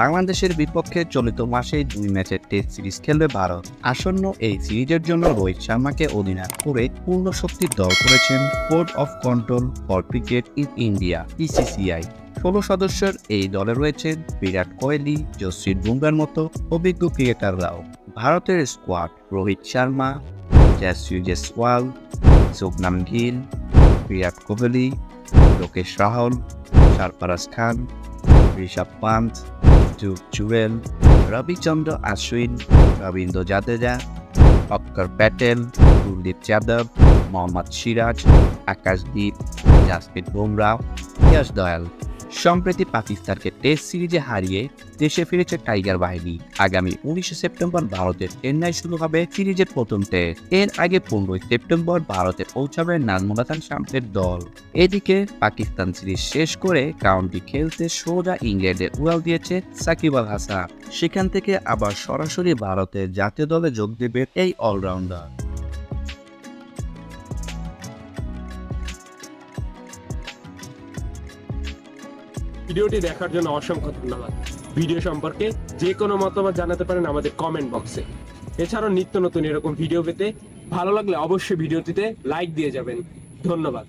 বাংলাদেশের বিপক্ষে চলিত মাসে দুই ম্যাচের টেস্ট সিরিজ খেলবে ভারত। আসন্ন এই সিরিজের জন্য রোহিত শর্মাকে অধিনায়ক করে পূর্ণ শক্তির দল করেছেন board of control for cricket in India BCCI ষোলো সদস্যের এই দলে রয়েছেন বিরাট কোহলি, জসপ্রীত বুমরার মতো অভিজ্ঞ ক্রিকেটাররাও। ভারতের স্কোয়াড, রোহিত শর্মা জয়শ্রী জেসওয়াল শুভনাম গিল, বিরাট কোহলি, লোকেশ রাহুল, সরফরাজ খান, ঋষভ পান্ত। যুগ জুয়েল রবিচন্দ্র আশ্বিন রবীন্দ্র জাদেজা অক্ষর প্যাটেল কুলদীপ যাদব মোহাম্মদ সিরাজ আকাশদীপ জাসপ্রীত বুমরা ইয়াশ দয়াল সম্প্রতি পাকিস্তানকে টেস্ট সিরিজে হারিয়ে দেশে ফিরেছে টাইগার বাহিনী। আগামী উনিশে সেপ্টেম্বর ভারতের চেন্নাই শুরু হবে সিরিজের প্রথম টেস্ট। এর আগে পনেরোই সেপ্টেম্বর ভারতে পৌঁছাবে নাজমুল হাসান শামসের দল। এদিকে পাকিস্তান সিরিজ শেষ করে কাউন্টি খেলতে সোজা ইংল্যান্ডে উড়াল দিয়েছে সাকিব আল হাসান। সেখান থেকে আবার সরাসরি ভারতের জাতীয় দলে যোগ দেবে এই অলরাউন্ডার। ভিডিওটি দেখার জন্য অসংখ্য ধন্যবাদ। ভিডিও সম্পর্কে যে কোনো মতামত জানাতে পারেন আমাদের কমেন্ট বক্সে এছাড়াও নিত্য নতুন এরকম ভিডিও পেতে ভালো লাগলে অবশ্যই ভিডিওটিতে লাইক দিয়ে যাবেন। ধন্যবাদ।